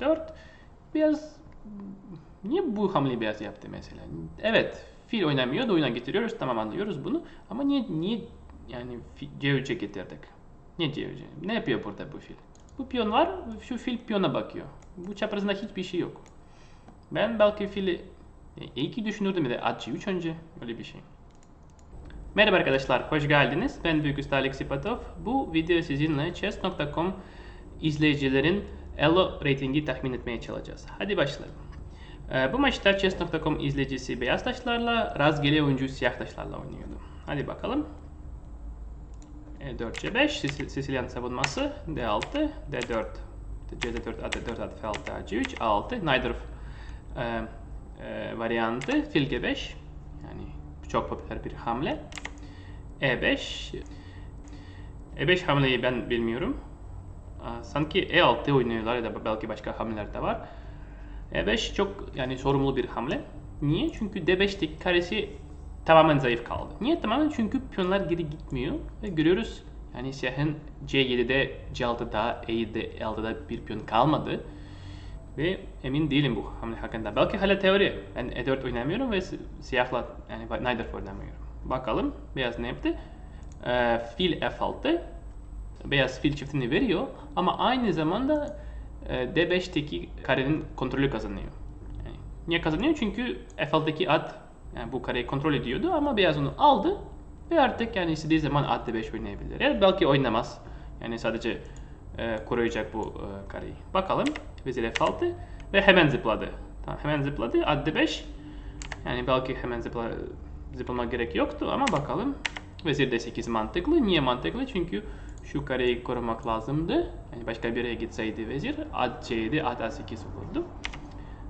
H4. Beyaz niye bu hamleyi beyaz yaptı mesela? Evet fil oynamıyor da oyuna getiriyoruz tamam anlıyoruz bunu. Ama niye niye yani C3'e getirdik? Niye C3'e? Ne yapıyor burada bu fil? Bu piyon var şu fil piyona bakıyor. Bu çaprazında hiçbir şey yok. Ben belki fili e, iyi ki düşünürdüm bir de at C3 önce öyle bir şey. Merhaba arkadaşlar, hoş geldiniz. Ben Büyük Usta Alex Ipatov. Bu video sizinle chess.com izleyicilerin Elo ratingi tahmin etmeye çalışacağız. Hadi başlayalım. Ee, bu maçta chess.com izleyicisi beyaz taşlarla, rastgele oyuncu siyah taşlarla oynuyordu. Hadi bakalım. E4, C5, Sicilyan savunması, D6, D4, C4, A4, A4, F6, A3, A6, Neither e, e, variantı, fil G5, yani çok popüler bir hamle. E5, E5 hamleyi ben bilmiyorum. Sanki E6 oynuyorlar ya da belki başka hamleler de var. E5 çok yani sorumlu bir hamle. Niye? Çünkü D5'teki karesi tamamen zayıf kaldı. Niye tamamen? Çünkü piyonlar geri gitmiyor ve görüyoruz yani siyahın C7'de, C6'da, E7'de, E6'da bir piyon kalmadı. Ve emin değilim bu hamle hakkında. Belki hala teori. Ben E4 oynamıyorum ve siyahla yani neither oynamıyorum. Bakalım beyaz ne yaptı? Ee, fil F6. Beyaz fil çiftini veriyor ama aynı zamanda e, D5'teki karenin kontrolü kazanıyor. Yani niye kazanıyor? Çünkü F6'daki at yani bu kareyi kontrol ediyordu ama beyaz onu aldı ve artık yani istediği zaman at D5 oynayabilir. Yani belki oynamaz. Yani sadece e, koruyacak bu e, kareyi. Bakalım. Vezir F6 ve hemen zıpladı. Tamam, hemen zıpladı. At D5. Yani belki hemen zıpla, zıplama gerek yoktu ama bakalım. Vezir D8 mantıklı. Niye mantıklı? Çünkü şu kareyi korumak lazımdı. Yani başka bir yere gitseydi vezir. At C7, at A8 olurdu.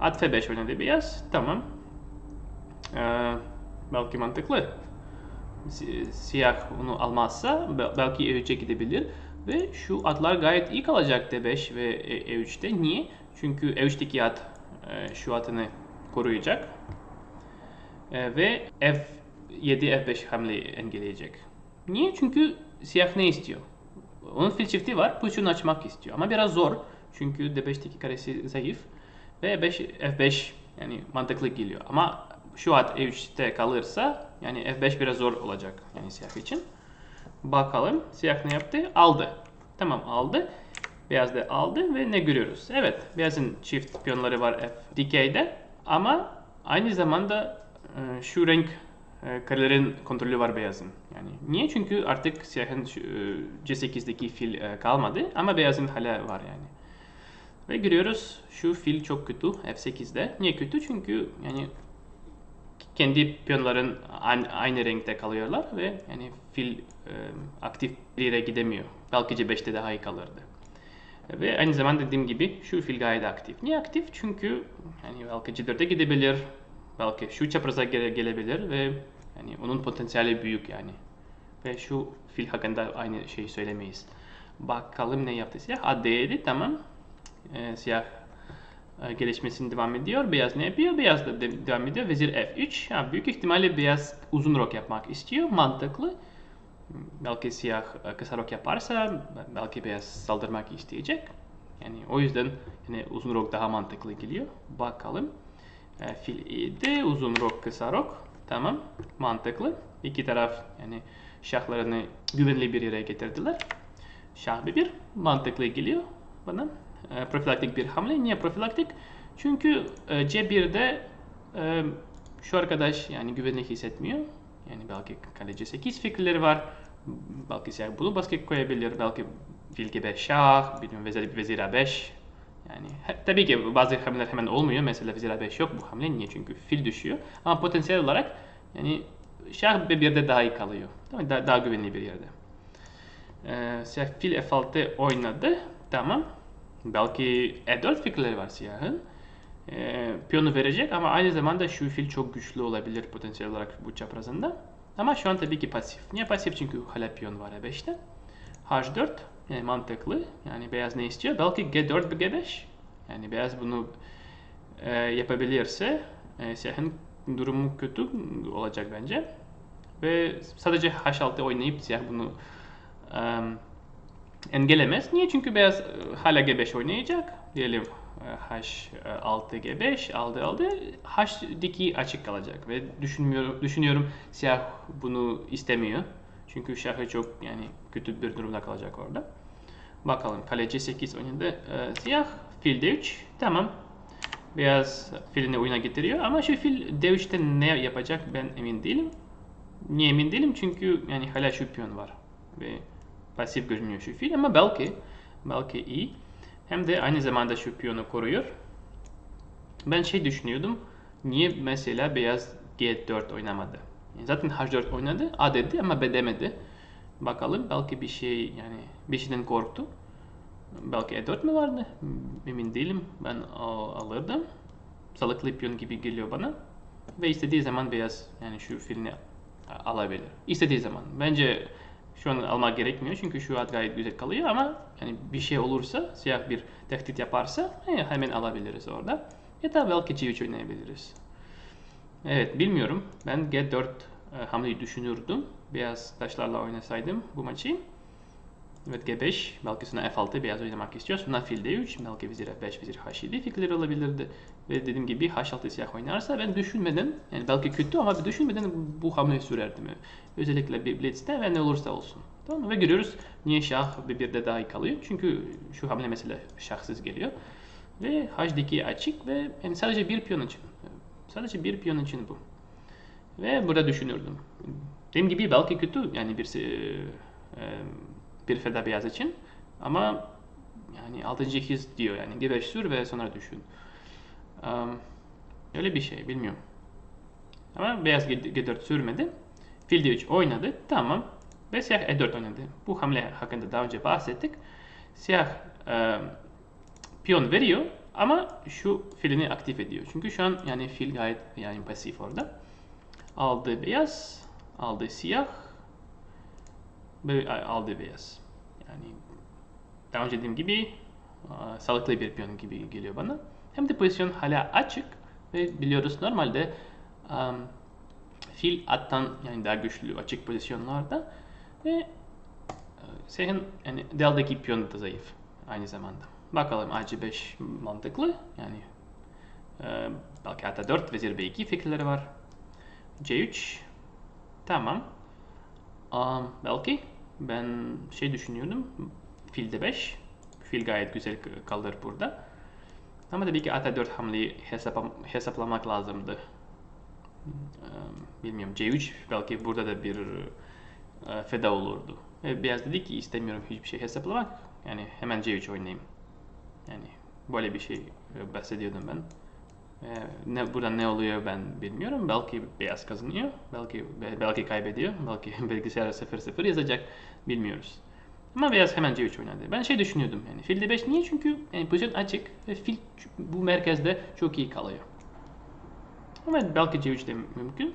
At F5 oynadı beyaz. Tamam. Ee, belki mantıklı. Siyah onu almazsa belki E3'e gidebilir. Ve şu atlar gayet iyi kalacak D5 ve E3'te. Niye? Çünkü E3'teki at e, şu atını koruyacak. E, ve F7, F5 hamleyi engelleyecek. Niye? Çünkü siyah ne istiyor? Onun fil çifti var. Pozisyonu açmak istiyor. Ama biraz zor. Çünkü D5'teki karesi zayıf. Ve E5, F5 yani mantıklı geliyor. Ama şu at E3'te kalırsa yani F5 biraz zor olacak yani siyah için. Bakalım siyah ne yaptı? Aldı. Tamam aldı. Beyaz da aldı ve ne görüyoruz? Evet beyazın çift piyonları var F dikeyde ama aynı zamanda e, şu renk karelerin kontrolü var beyazın. Yani niye? Çünkü artık siyahın e, C8'deki fil e, kalmadı ama beyazın hala var yani. Ve görüyoruz şu fil çok kötü F8'de. Niye kötü? Çünkü yani kendi piyonların aynı renkte kalıyorlar ve yani fil e, aktif bir yere gidemiyor. Belki C5'te daha iyi kalırdı. Ve aynı zamanda dediğim gibi şu fil gayet aktif. Niye aktif? Çünkü yani belki C4'e gidebilir, belki şu çapraza gele, gelebilir ve yani onun potansiyeli büyük yani. Ve şu fil hakkında aynı şeyi söylemeyiz. Bakalım ne yaptı siyah. A D7 tamam. Ee, siyah e, gelişmesini devam ediyor. Beyaz ne yapıyor? Beyaz da de devam ediyor. Vezir F3. Ha, büyük ihtimalle beyaz uzun rok yapmak istiyor. Mantıklı. Belki siyah e, kısa rok yaparsa belki beyaz saldırmak isteyecek. Yani o yüzden yani uzun rok daha mantıklı geliyor. Bakalım. E, fil E7, uzun rok, kısa rok. Tamam. Mantıklı. İki taraf yani şahlarını güvenli bir yere getirdiler. Şah bir mantıklı geliyor bana e, profilaktik bir hamle. Niye profilaktik? Çünkü e, C1'de e, şu arkadaş yani güvenli hissetmiyor. Yani belki kaleci 8 fikirleri var. Belki siyah bunu baskı koyabilir. Belki fil gibi şah, bilmiyorum vezir, vezir A5. Yani he, tabii ki bazı hamleler hemen olmuyor. Mesela vezir A5 yok bu hamle. Niye? Çünkü fil düşüyor. Ama potansiyel olarak yani şah bir yerde daha iyi kalıyor. Tamam, daha, daha güvenli bir yerde. Ee, siyah fil F6 oynadı. Tamam. Belki E4 fikirleri var siyahın. E, piyonu verecek ama aynı zamanda şu fil çok güçlü olabilir potansiyel olarak bu çaprazında. Ama şu an tabii ki pasif. Niye pasif? Çünkü hala piyon var E5'te. H4 yani mantıklı. Yani beyaz ne istiyor? Belki G4 ve G5. Yani beyaz bunu e, yapabilirse e, siyahın durumu kötü olacak bence. Ve sadece H6 oynayıp siyah bunu um, engellemez. Niye? Çünkü beyaz hala G5 oynayacak. Diyelim e, H6 G5 aldı aldı. H diki açık kalacak ve düşünmüyorum düşünüyorum siyah bunu istemiyor. Çünkü şahı çok yani kötü bir durumda kalacak orada. Bakalım kale C8 oynadı. Ee, siyah fil D3. Tamam. Beyaz filini oyuna getiriyor ama şu fil D3'te ne yapacak ben emin değilim. Niye emin değilim? Çünkü yani hala şu piyon var. Ve pasif görünüyor şu fil ama belki belki iyi. Hem de aynı zamanda şu piyonu koruyor. Ben şey düşünüyordum. Niye mesela beyaz G4 oynamadı? Zaten H4 oynadı. A dedi ama B demedi. Bakalım belki bir şey yani bir şeyden korktu. Belki E4 mi vardı? Emin değilim. Ben alırdım. Salıklı piyon gibi geliyor bana. Ve istediği zaman beyaz yani şu filini alabilir. İstediği zaman. Bence şu an almak gerekmiyor çünkü şu at gayet güzel kalıyor ama yani bir şey olursa, siyah bir tehdit yaparsa hemen alabiliriz orada. Ya da belki C3 oynayabiliriz. Evet bilmiyorum. Ben G4 e, hamleyi düşünürdüm. Beyaz taşlarla oynasaydım bu maçı. Evet G5 belki sonra F6 beyaz oynamak istiyor. Sonra fil D3 belki vezir F5 vezir H7 fikirleri olabilirdi. Ve dediğim gibi H6 siyah oynarsa ben düşünmeden yani belki kötü ama düşünmeden bu hamleyi sürerdim. Özellikle bir blitz'te ve ne olursa olsun. Tamam? Ve görüyoruz niye şah bir de daha iyi kalıyor. Çünkü şu hamle mesela şahsız geliyor. Ve H2 açık ve yani sadece bir piyon için. Sadece bir piyon için bu. Ve burada düşünürdüm. Dediğim gibi belki kötü yani bir e, bir feda beyaz için ama yani 6. his diyor yani G5 sür ve sonra düşün. Öyle bir şey bilmiyorum. Ama beyaz G4 sürmedi. Fil D3 oynadı. Tamam. Ve siyah E4 oynadı. Bu hamle hakkında daha önce bahsettik. Siyah e, piyon veriyor ama şu filini aktif ediyor. Çünkü şu an yani fil gayet yani pasif orada. Aldı beyaz, aldı siyah, aldı beyaz. Yani daha önce dediğim gibi sağlıklı bir piyon gibi geliyor bana. Hem de pozisyon hala açık ve biliyoruz normalde um, fil attan yani daha güçlü açık pozisyonlarda ve senin yani deldeki piyon da zayıf aynı zamanda. Bakalım AC5 mantıklı yani e, belki hatta 4 vezir B2 fikirleri var. C3 tamam. Um, belki ben şey düşünüyordum. Fil de 5. Fil gayet güzel kalır burada. Ama tabii ki ata 4 hamleyi hesap, hesaplamak lazımdı. Bilmiyorum C3 belki burada da bir e, feda olurdu. Ve Beyaz dedi ki istemiyorum hiçbir şey hesaplamak. Yani hemen C3 oynayayım. Yani böyle bir şey e, bahsediyordum ben. Ne, burada ne oluyor ben bilmiyorum. Belki beyaz kazanıyor, belki belki kaybediyor, belki bilgisayar 0-0 yazacak bilmiyoruz. Ama beyaz hemen C3 oynadı. Ben şey düşünüyordum yani fil D5 niye? Çünkü yani pozisyon açık ve fil bu merkezde çok iyi kalıyor. Ama belki C3 de mümkün.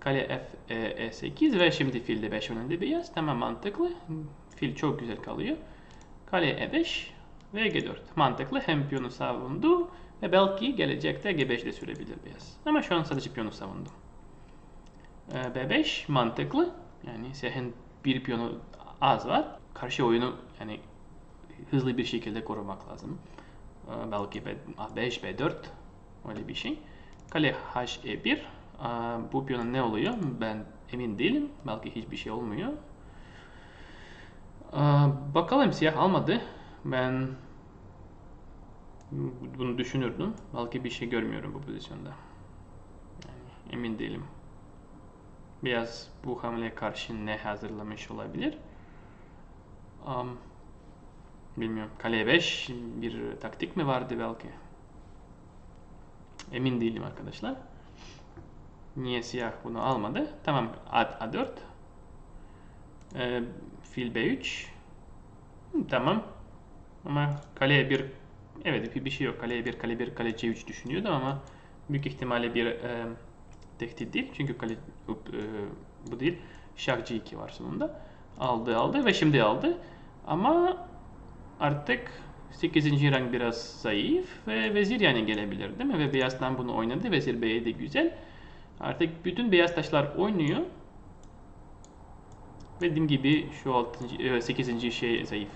Kale F, e, E8 ve şimdi fil D5 oynadı beyaz. Tamam mantıklı. Fil çok güzel kalıyor. Kale E5 ve G4. Mantıklı. Hem piyonu savundu ve belki gelecekte G5 de sürebilir beyaz. Ama şu an sadece piyonu savundu. Ee, B5 mantıklı. Yani sehin bir piyonu az var. Karşı oyunu yani hızlı bir şekilde korumak lazım. Ee, belki B5, B4 öyle bir şey. Kale HE1 ee, bu piyona ne oluyor? Ben emin değilim. Belki hiçbir şey olmuyor. Bakalım siyah almadı. Ben bunu düşünürdüm. Belki bir şey görmüyorum bu pozisyonda. Yani emin değilim. Biraz bu hamleye karşı ne hazırlamış olabilir? Um, bilmiyorum. Kale 5 bir taktik mi vardı belki? Emin değilim arkadaşlar. Niye siyah bunu almadı? Tamam at A4. Ee, fil B3. Tamam. Ama kaleye bir Evet bir şey yok. Kaleye bir, kale bir, kale C3 düşünüyordu ama büyük ihtimalle bir e, tehdit değil. Çünkü kale e, bu değil. Şah C2 var sonunda. Aldı aldı ve şimdi aldı. Ama artık 8. rank biraz zayıf ve vezir yani gelebilir değil mi? Ve beyazdan bunu oynadı. Vezir B'ye de güzel. Artık bütün beyaz taşlar oynuyor. Ve dediğim gibi şu 6. 8. şey zayıf.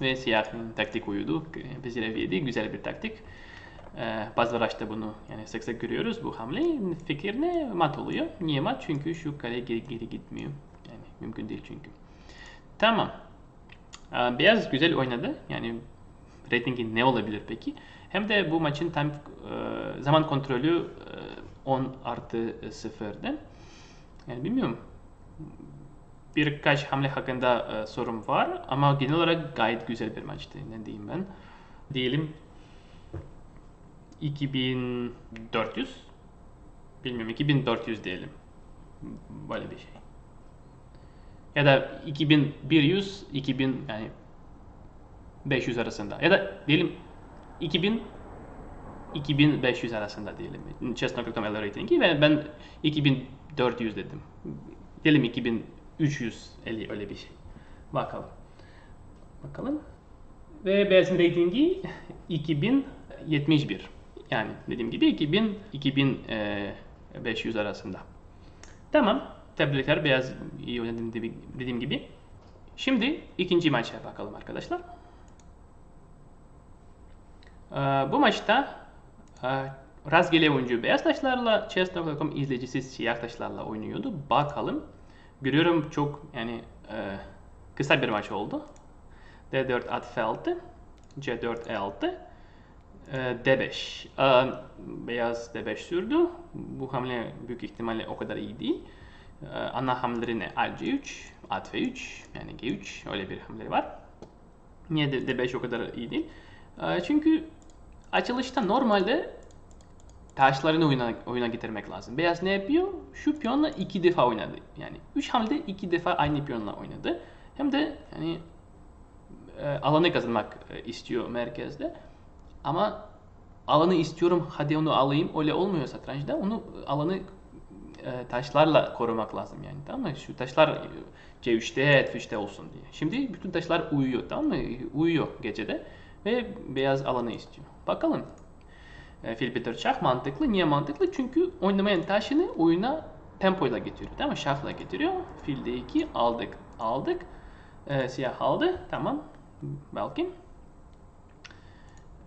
Ve siyahın taktik uyudu. Vezir F7 güzel bir taktik. Ee, Bazıları bunu yani sık sık görüyoruz bu hamle. Fikir ne? Mat oluyor. Niye mat? Çünkü şu kare geri, geri gitmiyor. Yani mümkün değil çünkü. Tamam. Ee, Beyaz güzel oynadı. Yani ratingi ne olabilir peki? Hem de bu maçın tam e, zaman kontrolü e, 10 artı 0'dı. Yani bilmiyorum. Birkaç hamle hakkında e, sorun var ama genel olarak gayet güzel bir maçtı. Ne diyeyim ben? Diyelim 2400 bilmiyorum 2400 diyelim. Böyle bir şey. Ya da 2100 2000 yani 500 arasında. Ya da diyelim 2000 2500 arasında diyelim. Chess.com ratingi ve ben 2400 dedim. Diyelim 2350 öyle bir şey. Bakalım. Bakalım. Ve beyazın ratingi 2071. Yani dediğim gibi 2000 2500 arasında. Tamam. Tebrikler. Beyaz iyi oynadı dediğim gibi. Şimdi ikinci maça bakalım arkadaşlar. Ee, bu maçta e, rastgele oyuncu beyaz taşlarla Chess.com izleyicisi siyah taşlarla oynuyordu. Bakalım. Görüyorum çok yani e, kısa bir maç oldu. D4 at F6, C4 E6, D5. E, beyaz D5 sürdü. Bu hamle büyük ihtimalle o kadar iyi değil. E, ana hamleleri ne? At C3, at F3 yani G3 öyle bir hamle var. Niye D5 o kadar iyi değil? Çünkü açılışta normalde taşlarını oyuna, oyuna getirmek lazım. Beyaz ne yapıyor? Şu piyonla iki defa oynadı. Yani üç hamlede iki defa aynı piyonla oynadı. Hem de yani e, alanı kazanmak e, istiyor merkezde. Ama alanı istiyorum hadi onu alayım öyle olmuyor satrançta. Onu alanı e, taşlarla korumak lazım yani tamam mı? Şu taşlar C3'te, F3'te olsun diye. Şimdi bütün taşlar uyuyor tamam mı? Uyuyor gecede ve beyaz alanı istiyor. Bakalım. E, fil Peter şah mantıklı. Niye mantıklı? Çünkü oynamayan taşını oyuna tempoyla getiriyor. Değil mi? Şahla getiriyor. Fil D2 aldık. Aldık. E, siyah aldı. Tamam. Belki.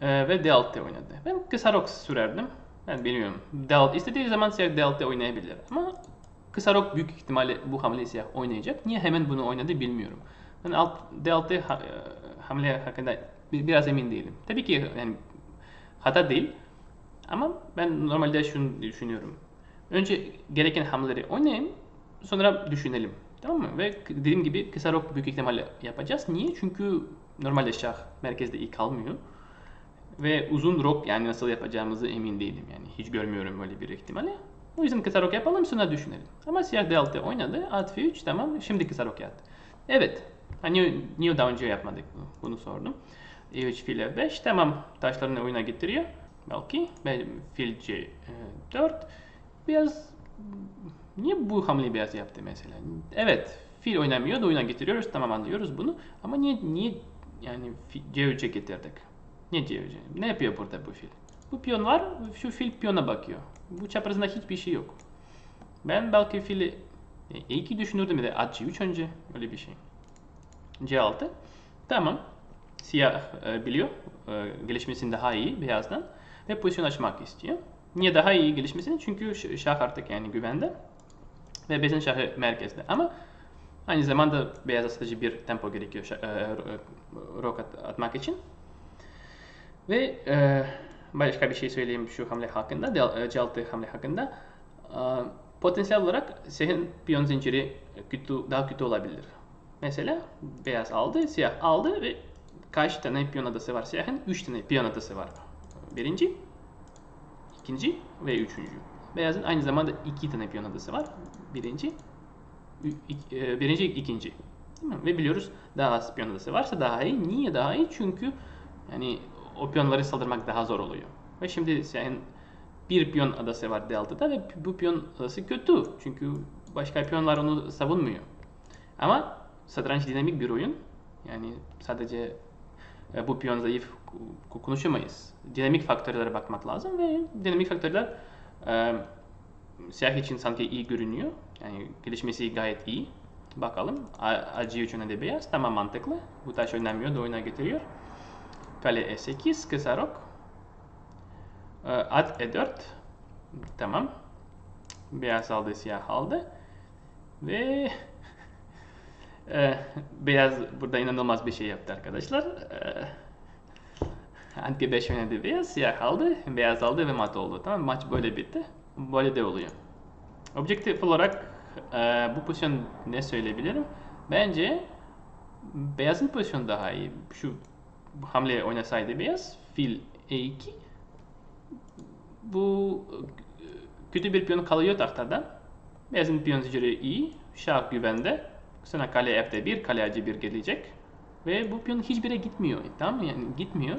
E, ve D6 oynadı. Ben kısa rok sürerdim. Ben bilmiyorum. D6 istediği zaman siyah D6 oynayabilir. Ama kısa rok büyük ihtimalle bu hamleyi siyah oynayacak. Niye hemen bunu oynadı bilmiyorum. Ben alt, D6 ha, e, hamle hakkında biraz emin değilim. Tabii ki yani hata değil. Ama ben normalde şunu düşünüyorum. Önce gereken hamleleri oynayayım, sonra düşünelim. Tamam mı? Ve dediğim gibi kısa rok büyük ihtimalle yapacağız. Niye? Çünkü normalde şah merkezde iyi kalmıyor. Ve uzun rok yani nasıl yapacağımızı emin değilim. Yani hiç görmüyorum öyle bir ihtimali. O yüzden kısa rok yapalım sonra düşünelim. Ama siyah D6 oynadı. At F3 tamam. Şimdi kısa rok yaptı. Evet. Niye, niye daha önce yapmadık bunu, sordum. E3 fil F5 tamam. Taşlarını oyuna getiriyor. Belki. Fil C4. Biraz niye bu hamleyi beyaz yaptı mesela? Evet. Fil oynamıyor da oyuna getiriyoruz. Tamam anlıyoruz bunu. Ama niye niye yani C3'e getirdik? Niye C3'e? Ne yapıyor burada bu fil? Bu piyon var. Şu fil piyona bakıyor. Bu çaprazında hiçbir şey yok. Ben belki fili E2 düşünürdüm ya da at C3 önce. Öyle bir şey. C6. Tamam. Siyah e, biliyor. E, gelişmesini daha iyi beyazdan ve pozisyon açmak istiyor. Niye daha iyi gelişmesini? Çünkü şah artık yani güvende ve beyazın şahı merkezde. Ama aynı zamanda beyaza sadece bir tempo gerekiyor şah, e, rok at, atmak için. Ve e, başka bir şey söyleyeyim şu hamle hakkında, C6 hamle hakkında. E, potansiyel olarak senin piyon zinciri kötü, daha kötü olabilir. Mesela beyaz aldı, siyah aldı ve kaç tane piyon adası var siyahın? 3 tane piyon adası var. Birinci, ikinci ve üçüncü. Beyazın aynı zamanda iki tane piyon adası var. Birinci, e, birinci, ikinci. Ve biliyoruz daha az piyon adası varsa daha iyi. Niye daha iyi? Çünkü yani o piyonları saldırmak daha zor oluyor. Ve şimdi senin bir piyon adası var D6'da ve bu piyon adası kötü. Çünkü başka piyonlar onu savunmuyor. Ama satranç dinamik bir oyun. Yani sadece e, bu piyon zayıf konuşamayız. Dinamik faktörlere bakmak lazım ve dinamik faktörler e, siyah için sanki iyi görünüyor. Yani gelişmesi gayet iyi. Bakalım. A- A3 öne de beyaz. Tamam mantıklı. Bu taş oynamıyor da oyuna getiriyor. Kale E8. Kısa rok. Ee, At E4. Tamam. Beyaz aldı, siyah aldı. Ve e, beyaz burada inanılmaz bir şey yaptı arkadaşlar. E, Anti 5 oynadı beyaz, siyah aldı, beyaz aldı ve mat oldu. Tamam maç böyle bitti. Böyle de oluyor. Objektif olarak e, bu pozisyon ne söyleyebilirim? Bence beyazın pozisyonu daha iyi. Şu hamle oynasaydı beyaz, fil E2 bu e, kötü bir piyon kalıyor tahtada. Beyazın piyon zinciri iyi, şah güvende. Sonra kale F1, kale AC1 gelecek. Ve bu piyon hiçbire gitmiyor. Tamam mı? Yani gitmiyor.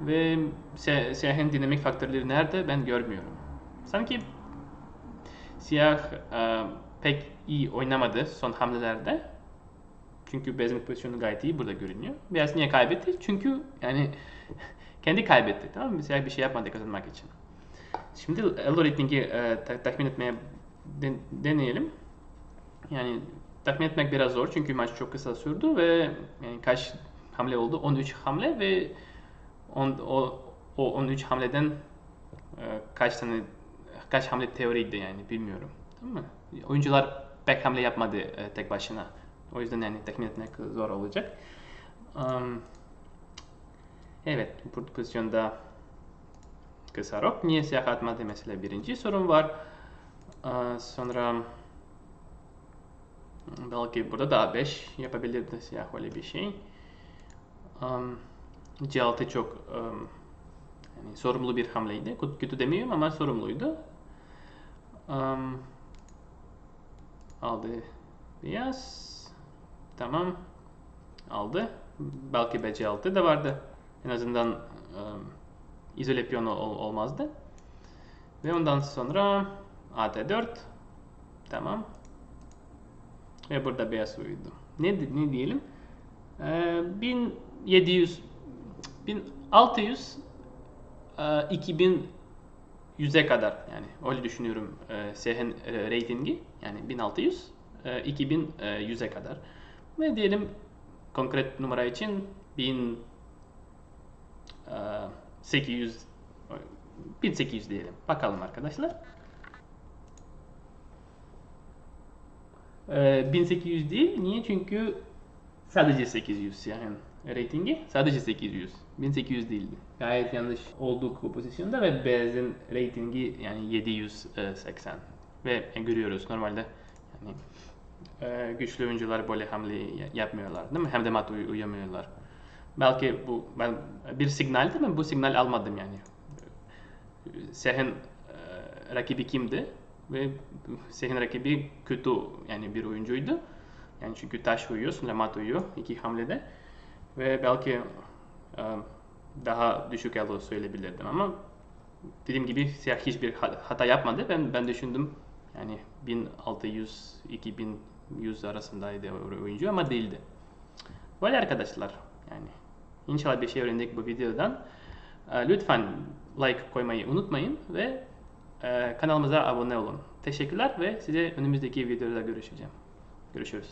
Ve si- siyahın dinamik faktörleri nerede ben görmüyorum. Sanki siyah e, pek iyi oynamadı son hamlelerde. Çünkü beyazın pozisyonu gayet iyi burada görünüyor. Beyaz niye kaybetti? Çünkü yani kendi kaybetti. Tamam mı? Siyah bir şey yapmadı kazanmak için. Şimdi elo ratingi e, ta- tahmin etmeye den- deneyelim. Yani tahmin etmek biraz zor çünkü maç çok kısa sürdü ve yani kaç hamle oldu? 13 hamle ve on, o, o 13 hamleden e, kaç tane kaç hamle teoriydi yani bilmiyorum. Tamam mı? Oyuncular pek hamle yapmadı e, tek başına. O yüzden yani tahmin etmek zor olacak. Um, evet, bu pozisyonda kısa rok. Niye siyah atmadı mesela birinci sorun var. Aa, sonra belki burada da 5 yapabilirdi siyah öyle bir şey. Um, C6 çok um, yani sorumlu bir hamleydi. Kötü demiyorum ama sorumluydu. Um, aldı beyaz. Tamam. Aldı. Belki BC6 da vardı. En azından um, izole piyon ol- olmazdı. Ve ondan sonra AT4 tamam. Ve burada beyaz uyudu. Ne, ne diyelim? Ee, 1700 1600 e, 2100'e kadar yani öyle düşünüyorum e, siyahın e, reytingi yani 1600 e, 2100'e kadar. Ve diyelim konkret numara için 1000 e, 800 1800 diyelim. Bakalım arkadaşlar. Ee, 1800 değil. Niye? Çünkü sadece 800 yani ratingi sadece 800. 1800 değildi. Gayet yanlış olduk bu pozisyonda ve beyazın ratingi yani 780 ve görüyoruz normalde yani e, güçlü oyuncular böyle hamle yapmıyorlar değil mi? Hem de mat uy- uyamıyorlar. Belki bu ben bir signal değil mi? Bu signal almadım yani. Seh'in e, rakibi kimdi? Ve Seh'in rakibi kötü yani bir oyuncuydu. Yani çünkü taş uyuyor, sonra mat uyuyor iki hamlede. Ve belki e, daha düşük elo söyleyebilirdim ama dediğim gibi siyah hiçbir hata yapmadı. Ben ben düşündüm yani 1600 2100 arasındaydı oyuncu ama değildi. Böyle arkadaşlar yani İnşallah bir şey öğrendik bu videodan. Ee, Lütfen like koymayı unutmayın ve e, kanalımıza abone olun. Teşekkürler ve size önümüzdeki videoda görüşeceğim. Görüşürüz.